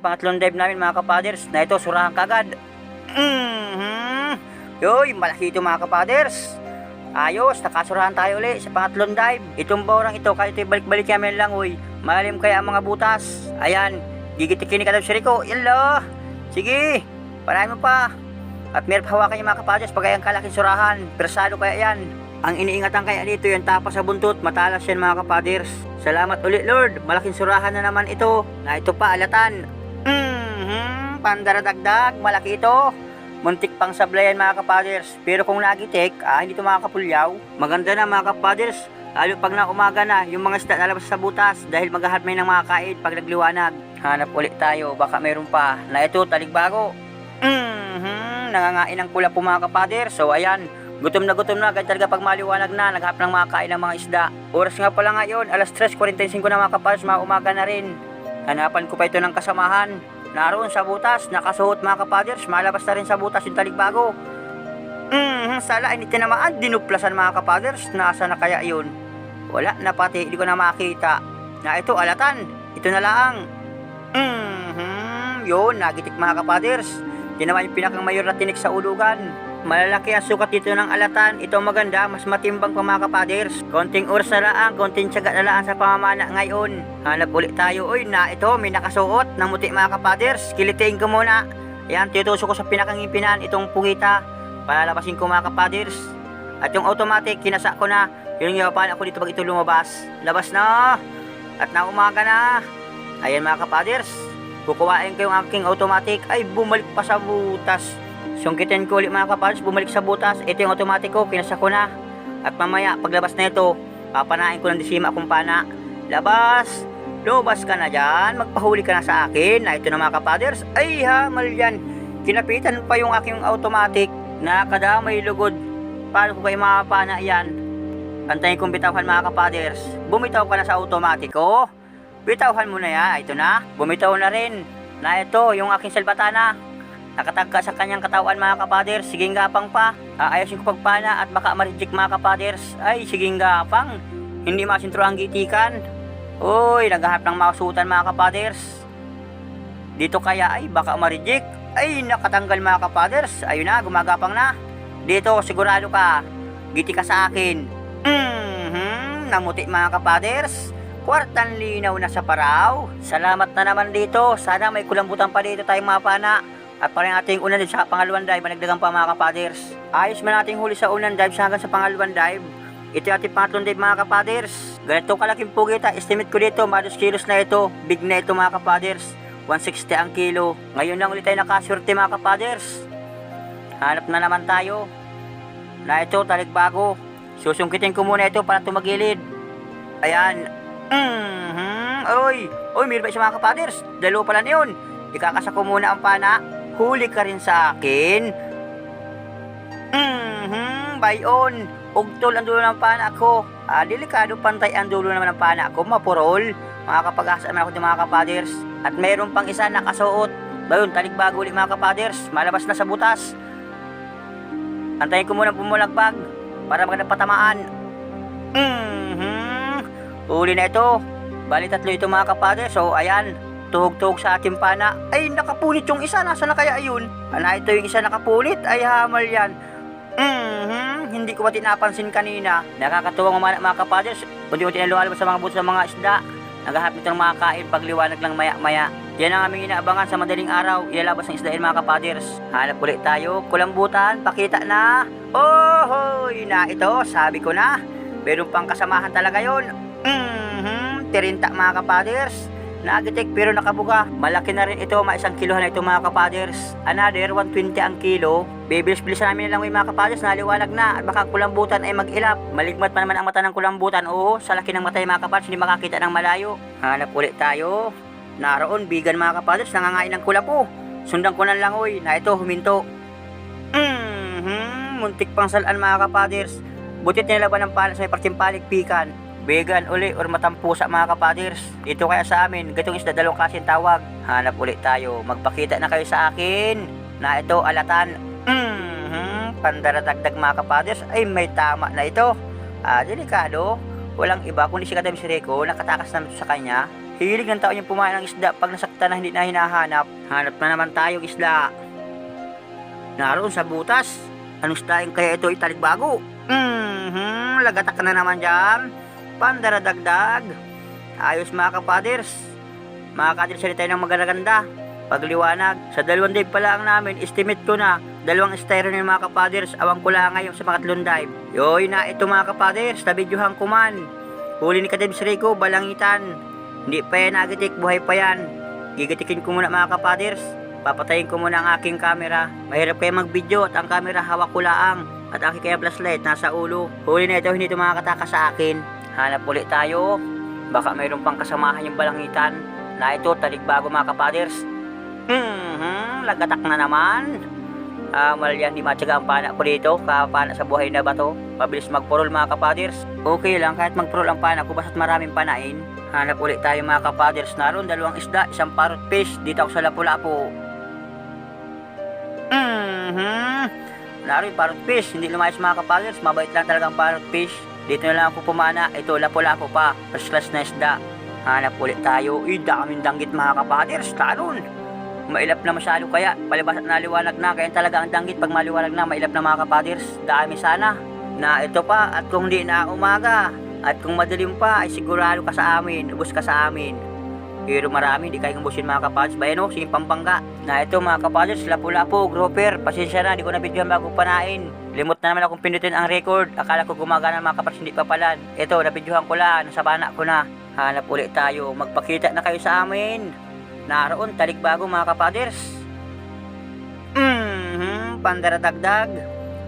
yung pangatlong dive namin mga kapaders na ito surahan kagad. Mhm. Yoy, malaki ito mga kapaders. Ayos, nakasurahan tayo ulit sa pangatlong dive. Itong borang ito, kahit ito balik-balik namin lang, uy. Malalim kaya ang mga butas. Ayan, gigitikin ni Kadam Siriko. Yalo! Sige, parahin mo pa. At meron hawakan yung mga kapaders pag ayang kalaking surahan. Persado kaya yan. Ang iniingatan kaya dito yung tapas sa buntot, matalas yan mga kapaders. Salamat ulit Lord, malaking surahan na naman ito. Na ito pa, alatan. Mhm, pandaradagdag, malaki ito. Muntik pang sablayan mga kapaders. Pero kung nagitik, ah, hindi ito makakapulyaw. Maganda na mga kapaders. Lalo pag na umaga na, yung mga isda lalabas sa butas dahil maghahatmay ng mga kain pag nagliwanag. Hanap ulit tayo, baka meron pa. Na ito, taligbago. Mhm, nangangain ng kula po mga kapaders. So ayan, Gutom na gutom na, ganyan talaga pag maliwanag na, naghap ng mga kain ng mga isda. Oras nga pala ngayon, alas 3.45 na mga kapalos, mga umaga na rin. Hanapan ko pa ito ng kasamahan. Naroon sa butas, nakasuot mga kapaders, malabas na rin sa butas yung taligbago. Hmm, sala, hindi tinamaan, dinuplasan mga kapaders, nasa na kaya yun? Wala na pati, hindi ko na makita. Na ito, alatan, ito na lang. Hmm, yun, nagitik mga kapaders. Naman yung pinakang mayor na tinik sa ulugan. Malalaki ang sukat dito ng alatan. Ito maganda, mas matimbang pa mga kapaders. Konting oras na lang, konting tiyaga na lang sa pamamana ngayon. Hanap ulit tayo. Uy, na ito, may nakasuot ng muti mga kapaders. Kilitiin ko muna. Yan, titusok ko sa pinakangimpinan itong pugita. Palalabasin ko mga kapaders. At yung automatic, kinasa ko na. Yun yung paano ako dito pag ito lumabas. Labas na. At na umaga na. Ayan mga kapaders. Kukuhain ko yung aking automatic. Ay, bumalik pa sa butas. Sungkitin ko ulit mga kapaders, bumalik sa butas. Ito yung automatic ko, ko na. At mamaya, paglabas na ito, papanain ko ng disima kung pana. Labas! Lumabas ka na dyan, magpahuli ka na sa akin. Na ito na mga kapaders, ay hamal yan. Kinapitan pa yung aking automatic na kadamay lugod. Paano ko kayo mapapana yan? Antayin kong bitawhan mga kapaders. Bumitaw ka na sa automatic ko. Bitawhan mo na yan, ito na. Bumitaw na rin. Na ito, yung aking salbatana. Nakatagka sa kanyang katawan mga kapaders, siging gapang pa. Aayasin ko pagpana at baka ma-reject mga kapaders. Ay, siging gapang. Hindi masintro ang gitikan. Uy, naghahap ng masutan mga kapaders. Dito kaya ay baka ma-reject. Ay, nakatanggal mga kapaders. Ayun na, gumagapang na. Dito, sigurado ka. Giti ka sa akin. Mhm, namuti mga kapaders. Kwartan linaw na sa paraw. Salamat na naman dito. Sana may kulambutan pa dito tayong mapana. At parang ating unang dive sa pangalawang dive, managdagan pa mga kapaders. Ayos man ating huli sa unang dive sa hanggang sa pangalawang dive. Ito ating pangatlong dive mga kapaders. Ganito kalaking pugita, estimate ko dito, mados kilos na ito. Big na ito mga kapaders. 160 ang kilo. Ngayon lang ulit tayo nakaswerte mga kapaders. Hanap na naman tayo. Na ito, taligbago. Susungkitin ko muna ito para tumagilid. Ayan. Mhm. Oy, oy, meron ba siya mga kapaders? Dalawa pala na yun. Ikakasa ko muna ang pana. Huli ka rin sa akin. Mhm, bayon. Ugtol ang dulo ng pana ko. Ah, delikado pantay ang dulo naman ng pana ko. Mapurol. Makakapag-asa naman ako ng mga kapaders. At meron pang isa nakasuot. Bayon, talikbago ulit mga kapaders. Malabas na sa butas. Antayin ko muna bumulagbag para maganda patamaan. Mhm. Huli na ito. Bali tatlo ito mga kapaders. So, ayan. Tuhog-tuhog sa ating pana. Ay, nakapulit yung isa. Nasa na kaya yun? Ano ito yung isa nakapulit? Ay, hamal yan. Mhm, hindi ko ba tinapansin kanina? Nakakatuwang mga, mga kapaders. Unti-unti na lumalabas sa mga buto sa mga isda. Naghahap nito ng mga kain pag liwanag lang maya-maya. Yan ang aming inaabangan sa madaling araw. Ilalabas ng isdain mga kapaders. Hanap ulit tayo. Kulambutan, pakita na. Oh, hoy, na ito. Sabi ko na. Meron pang kasamahan talaga yon. Mhm, tirinta mga kapaders. Nagitik pero nakabuga. Malaki na rin ito, mga isang kilohan na ito mga kapaders. Another, 120 ang kilo. Bibilis-bilis namin nilang mga kapaders, naliwalag na. At baka kulambutan ay mag-ilap. Maligmat pa naman ang mata ng kulambutan. Oo, sa laki ng mata mga kapaders, hindi makakita ng malayo. Hanap ulit tayo. Naroon, bigan mga kapaders, nangangain ng kulapo. Sundan ko na lang, oy, na ito, huminto. Mhm, muntik pang salaan mga kapaders. Butit nilaban ng pala sa may parting paligpikan. Vegan uli or matampusa mga kapaders. Dito kaya sa amin, gatong isda dalawang kasing tawag. Hanap ulit tayo. Magpakita na kayo sa akin. Na ito, alatan. Mhm, pandaradagdag mga kapaders. Ay, may tama na ito. Ah, delikado. Walang iba kundi si Kadam Sireko, nakatakas naman sa kanya. Hilig ng tao yung pumain ng isda pag nasaktan na hindi na hinahanap. Hanap na naman tayo isda. Naroon sa butas. Anong yung kaya ito italikbago? Mhm, lagatak na naman dyan. Pandaradagdag. Ayos mga kapaders. Mga kaders, salita ng magaganda. Pagliwanag, sa dalawang dive pa lang namin, estimate ko na, dalawang styro ng mga kapaders, awang ko ngayon sa pangatlong dive. Yoy na ito mga kapaders, nabidyohan ko man. Huli ni Kadebs Rico, balangitan. Hindi pa yan nagitik, buhay pa yan. Gigitikin ko muna mga kapaders. Papatayin ko muna ang aking camera. Mahirap kayo mag-video at ang camera hawak ko laang. At aking kaya flashlight nasa ulo. Huli na ito, hindi ito sa akin. Hanap ulit tayo. Baka mayroon pang kasamahan yung balangitan. Na ito, talikbago mga kapaders. Hmm, lagatak na naman. Ah, mal yan, di matyaga ang pana ko dito. Kapana sa buhay na bato. Mabilis magpurol mga kapaders. Okay lang, kahit magpurol ang pana ko, basta't maraming panain. Hanap ulit tayo mga kapaders. Naroon, dalawang isda, isang parrot fish. Dito ako sa Lapu-Lapu. Mhm. Naroon, parrot fish. Hindi lumayas mga kapaders. Mabait lang talagang parrot fish. Dito na lang ako pumana. Ito, Lapu-Lapu pa. Class na isda. Hanap ulit tayo. Uy, daming danggit mga kapaders. Talon. Mailap na masyado kaya. Palibas at naliwanag na. Kaya talaga ang danggit pag maliwanag na. Mailap na mga kapaders. Dami sana. Na ito pa. At kung di na umaga. At kung madilim pa. Ay sigurado ka sa amin. Ubus ka sa amin. Pero marami. Hindi kayo umbusin mga kapaders. Bayan o. Sige pampangga. Na ito mga kapaders. Lapu-lapu. Grouper. Pasensya na. Hindi ko nabidyohan bago panain. Limot na naman akong pindutin ang record. Akala ko gumagana mga kapaders. Hindi pa pala. Ito. Nabidyohan ko lang. Nasa bana ko na. Hanap ulit tayo. Magpakita na kayo sa amin. Naroon, talikbago mga kapaders. Mhm, pandaradagdag.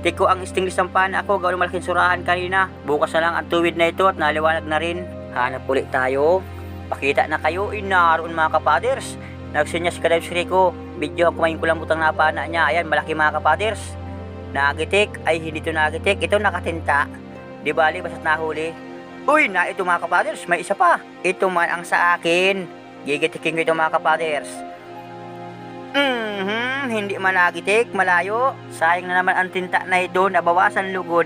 Tiko ang stingless ng pana ako, gawin malaking surahan kanina. Bukas na lang ang tuwid na ito at naliwanag na rin. Hanap ulit tayo. Pakita na kayo, eh, naroon mga kapaders. Nagsinya si Kadayos Rico. Video ako may kulang butang na pana niya. Ayan, malaki mga kapaders. Nagitik, ay hindi ito nagitik. Ito nakatinta. Di bali, basta't nahuli. Uy, na ito mga kapaders, may isa pa. Ito man ang sa akin. Gigitikin ko ito mga kapaders. Mhm, hindi man nagitik, malayo. Sayang na naman ang tinta na ito, nabawasan lugod.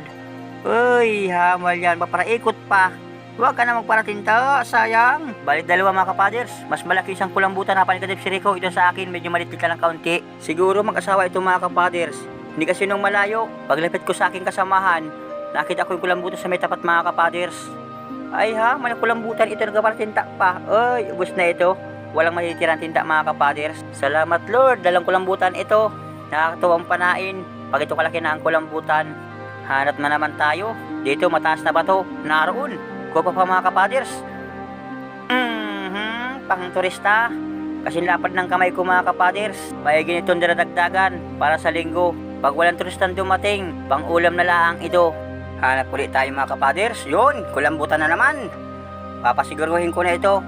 Uy, hamal yan, paparaikot pa. Huwag ka na magparatinta, sayang. Balik dalawa mga kapaders, mas malaki isang kulambutan na panikadip si Rico. Ito sa akin, medyo malitit lang kaunti. Siguro mag-asawa ito mga kapaders. Hindi kasi nung malayo, paglapit ko sa aking kasamahan, nakita ko yung kulambutan sa may tapat mga kapaders. Ay ha, may kulambutan ito nagpaparatinta pa. Ay, ubos na ito. Walang matitirang tinta mga kapaders. Salamat Lord, dalang kulambutan ito. Nakakatuwang panain. Pag ito kalaki na ang kulambutan. Hanap na naman tayo. Dito mataas na bato. Naroon. Ko pa mga kapaders. Mhm, pang turista. Kasi lapad ng kamay ko mga kapaders. May ganitong daradagdagan para sa linggo. Pag walang turistang dumating, pang ulam na lang ito. Hanap ulit tayo mga kapaders. Yun, kulambutan na naman. Papasiguruhin ko na ito.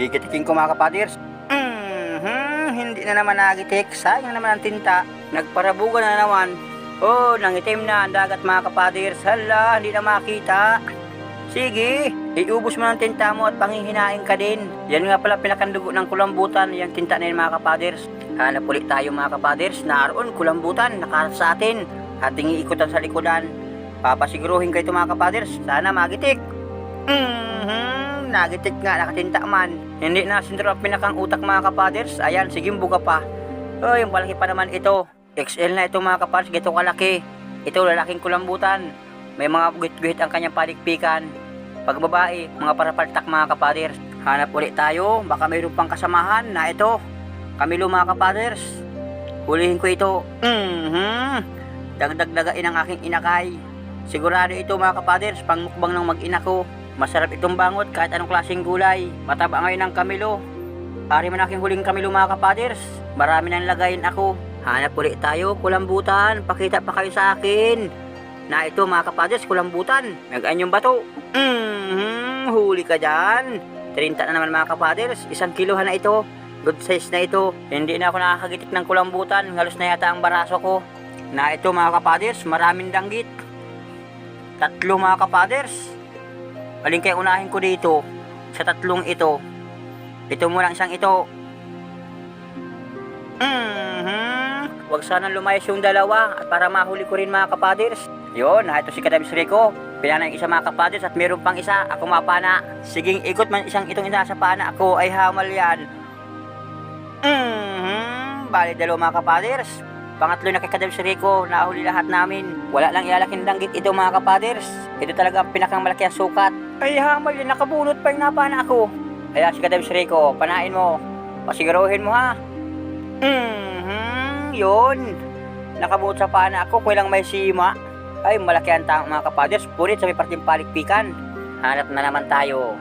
Gigitikin ko mga kapaders. Mhm, hindi na naman nagitik. Sayang naman ang tinta. Nagparabugan na naman. Oh, nangitim na ang dagat mga kapaders. Hala, hindi na makita. Sige, iubos mo ng tinta mo at panghihinain ka din. Yan nga pala pinakandugo ng kulambutan, yung tinta na yun mga kapaders. Hanap ulit tayo mga kapaders. Naroon, kulambutan, nakaharap sa atin. Ating iikutan sa likodan. Papasiguruhin kayo ito mga kapaders. Sana magitik. Mhm, nagitik nga, nakatinta man. Hindi na sindro ang pinakang utak mga kapaders. Ayan, sige buka pa. Oh, yung palaki pa naman ito. XL na ito mga kapaders, gito kalaki. Ito lalaking kulambutan. May mga guhit-guhit ang kanyang palikpikan. Pag babae, mga parapaltak mga kapaders. Hanap ulit tayo, baka mayroon pang kasamahan na ito. Kamilo mga kapaders. Hulihin ko ito. Mhm. Dagdag-dagain ang aking inakay. Sigurado ito mga kapaders, pangmukbang ng mag-ina ko. Masarap itong bangot kahit anong klaseng gulay. Mataba ngayon ang kamilo. Ari man aking huling kamilo mga kapaders. Marami nang lagayin ako. Hanap ulit tayo, kulambutan. Pakita pa kayo sa akin. Na ito mga kapaders, kulambutan. Nag-anyong bato. Mhm, huli ka dyan. 30 na naman mga kapaders. Isang kilohan na ito. Good size na ito. Hindi na ako nakakagitik ng kulambutan. Halos na yata ang baraso ko. Na ito mga kapaders, maraming danggit. Tatlo mga kapaders. Aling kaya unahin ko dito sa tatlong ito. Ito muna ang isang ito. Mhm. Huwag sana lumayas yung dalawa at para mahuli ko rin mga kapaders. Yun, na ito si Kadabis Rico. Pinana yung isa mga kapaders at meron pang isa. Ako mapana. Siging ikot man isang itong isa sa pana. Ako ay hamal yan. Mhm. Bali dalawa mga kapaders. Pangatlo na kay Kadam si Rico, nahuli lahat namin. Wala lang ilalaking danggit ito mga kapaders. Ito talaga ang pinakang malaki ang sukat. Ay hamal yan, nakabunot pa yung napana ako. Kaya si Kadam si Rico, panain mo. Pasiguruhin mo ha. Mhm, yun. Nakabuot sa pana ako, kulang may sima. Ay, malaki ang tang mga kapaders. Punit sa may parting palikpikan. Hanap na naman tayo.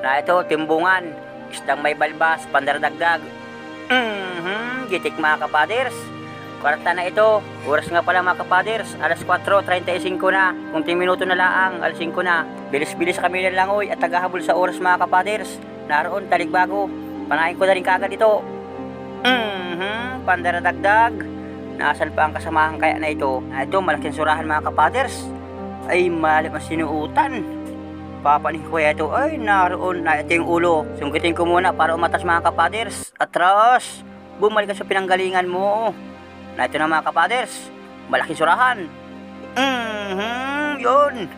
Na ito, timbungan. Isdang may balbas, pandaradagdag. Mhm, gitik mga kapaders. Kwarta na ito. Oras nga pala mga kapaders. Alas 4.35 na. Kunting minuto na laang. Alas 5 na. Bilis-bilis kami ng langoy at tagahabol sa oras mga kapaders. Naroon, taligbago. Panahin ko na rin kagad ito. Mhm, pandaradagdag. Nasaan pa ang kasamahan kaya na ito? Na ito, malaking surahan mga kapaders. Ay, malim ang sinuutan. Papanin ko ito. Ay, naroon na ito yung ulo. Sungkitin ko muna para umatas mga kapaders. Atras! Bumalik sa pinanggalingan mo. Na ito na mga kapaders. Malaking surahan. Mhm, yun.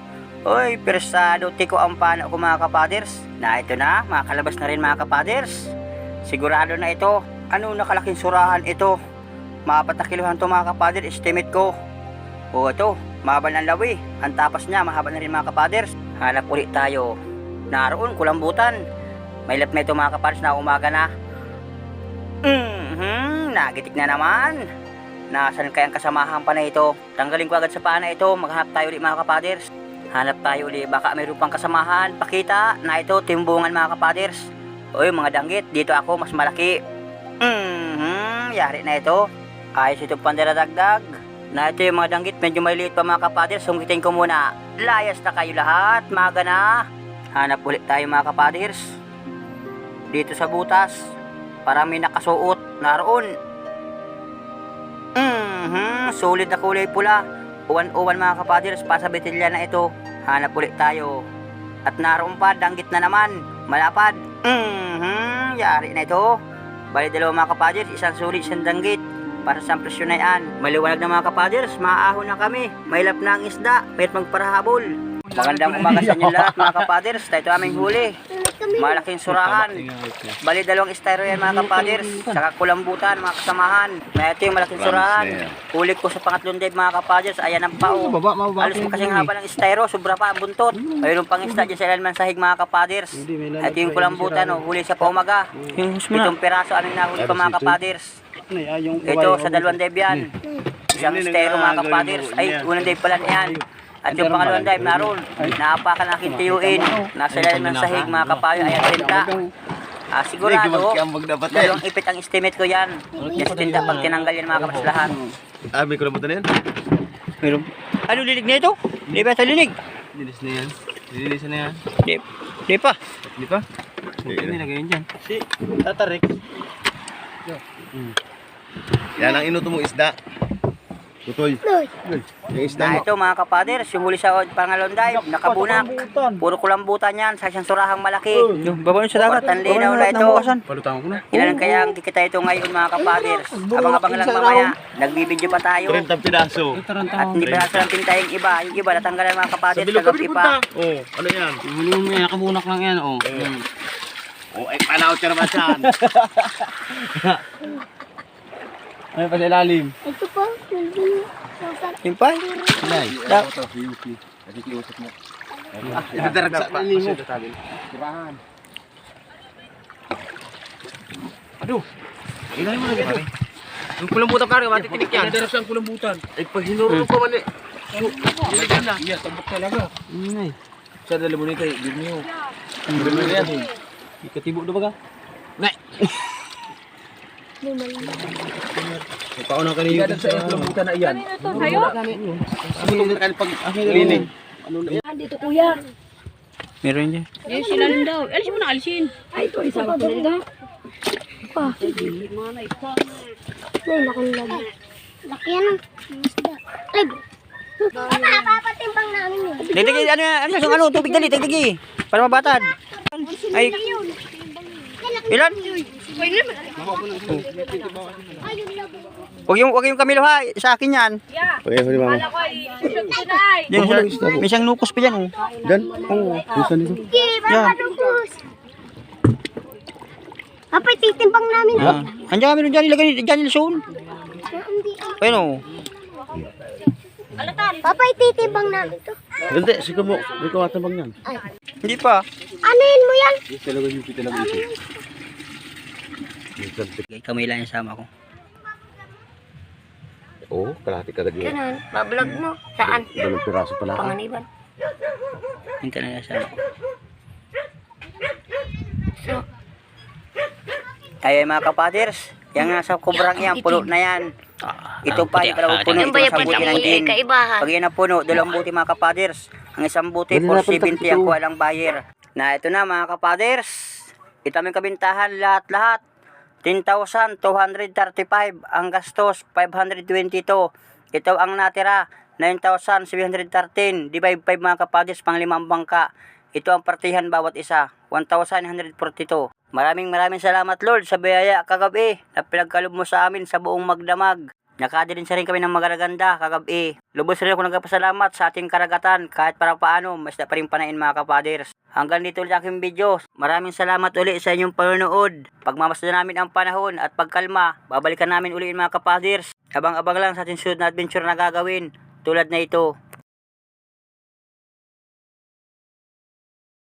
Oy, persado tiko ang pana ko mga kapaders. Na ito na, makakalabas na rin mga kapaders. Sigurado na ito. Ano nakalaking surahan ito? Maapat na kiluhan to mga kapader, estimate ko. O ito, mahaba ng lawi. Ang tapas niya, mahaba na rin mga kapaders. Hanap ulit tayo. Naroon, kulambutan. May lap na ito mga kapaders na umaga na. Mhm, nagitik na naman. Nasaan kayang kasamahan pa na ito? Tanggalin ko agad sa paa na ito. Maghanap tayo ulit mga kapaders. Hanap tayo ulit. Baka mayroon pang kasamahan. Pakita na ito, timbungan mga kapaders. Uy, mga danggit. Dito ako, mas malaki. Mhm, yari na ito. Ayos itong pandaradagdag. Na ito yung mga danggit, medyo maliit pa mga kapaders. Sungkitin ko muna. Layas na kayo lahat, maga na. Hanap ulit tayo mga kapaders. Dito sa butas. Para may nakasuot. Naroon. Mhm, sulit na kulay pula. Uwan-uwan mga kapaders, pa sa betilya na ito. Hanap ulit tayo. At naroon pa, danggit na naman. Malapad. Mhm, yari na ito. Bali dalawa mga kapaders, isang sulit, isang danggit. Para sa presyon na yan. Maliwanag na mga kapaders, maahon na kami. May lap na ang isda, may magparahabol. Magandang umaga sa inyo lahat mga kapaders. Tayo aming huli. Malaking surahan. Bali dalawang estero yan mga kapaders. Saka kulambutan mga kasamahan. Na ito yung malaking surahan. Huli ko sa pangatlong dive mga kapaders. Ayan ang pao. Alos mo kasing haba ng estero. Sobra pa ang buntot. Mayroon pang isda dyan sa ilan sahig mga kapaders. Ito yung kulambutan. Oh. Huli sa paumaga. Itong piraso aming nahuli pa mga kapaders. Ito sa dalawang dive yan. Isang estero mga kapaders. Ay, unang dive pala yan. At yung pangalawang dive naroon, naapakan ang aking tiyuin. Nasa ilalim ng sahig mga kapayo, ayan tinta. Ah, sigurado, dalawang ipit ang estimate ko yan. Yes, tinta pag tinanggal yan mga kapas lahat. Ah, may kulambutan na yan? Meron. Ano lilig na ito? Di ba sa lilig? Linis na yan. Linis na yan. Di, di pa. Di pa? Hindi nilagay yun dyan. Si, tatarik. Yan ang inuto mong isda. Tutoy. Yung isda Na ito mga kapaders, yung huli sa pangalawang dive, nakabunak. Puro kulambutan yan, sa isang surahang malaki. Yung baba sa dagat, ang linaw na ito. Palutang ko na. Ilan kaya ang kikita ito ngayon mga kapaders? Abang-abang lang mamaya, nagbibideo pa tayo. 30 piraso. At hindi pa natin ang tinta yung iba. Yung iba natanggalan mga Sa kapaders, bilog kami punta. Oh, ano yan? Huli mo yan, nakabunak lang yan, oh. Oh, ay panaw ka naman saan. Ay, pa ilalim. Ito po, nandun. Yung pa? Da- Idadarag sa panimo. Aduh. Ilay mo lagi pare. Yung kulambutan ka rin, matitinik yan. Idadarag sa kulambutan. Ay, pag hinuro pa man eh. Nilagyan na. Iya, tabok talaga. Ingay. Sa dala mo nito, give me you. Give me yan. Ikatibo na ba ka? Pauna ka niyo sa kulambutan na iyan. Ano na kan pag linig. Dito kuya. Meron niya. Eh, sila lang daw. Alisin mo na, alisin. Ay, ito isa ko dito. Pa. Ay, lakang lagi. Laki yan ang isda. Ay, papatimbang namin yun. Dagdagi, ano yan? Ano yung ano? Tubig dali, dagdagi. Para mabatad. Ay, ilan? Huwag yung, huwag yung Camilo ha, sa akin yan. Okay, huli mama. Yung, may isang nukos pa dyan oh. Dan? Oo. Gusto nito. Yan. Papa, titimbang namin. Ah. Andiyan kami dyan, ilagay dyan yung soon. Ayun oh. Papa, titimbang namin to. Hindi, sige mo. Hindi ko matabang yan. Hindi pa. Anuhin mo yan? Talaga yung talaga ito. Kamay lang yung sama ko. Oo, kalahati kagad yun. Ganun. Bablog mo. Saan? Dalawang piraso pala. Panganiban. Yung talaga yung sama ko. So, Kaya mga kapaders, yung nasa kubrang yan, puno na yan. Ito pa, yung dalawang puno, ito pa buti ng din. Pag yan ang puno, dalawang buti mga kapaders. Ang isang buti, Dali na, 470 ang kuha lang buyer. Na ito na mga kapaders, ito aming kabintahan lahat-lahat. 10,235 ang gastos, 522. Ito ang natira, 9,713. Divide 5 mga kapaders, pang limang bangka. Ito ang partihan bawat isa, 1,942. Maraming maraming salamat Lord sa biyaya kagabi na pinagkalob mo sa amin sa buong magdamag. Nakadirin sa rin kami ng magaganda kagabi. Lubos rin ako nagpasalamat sa ating karagatan kahit para paano mas na pa rin panain mga kapaders. Hanggang dito ulit aking video. Maraming salamat ulit sa inyong panonood. Pagmamasdan namin ang panahon at pagkalma, babalikan namin ulit mga kapaders. Abang-abang lang sa ating na adventure na gagawin tulad na ito.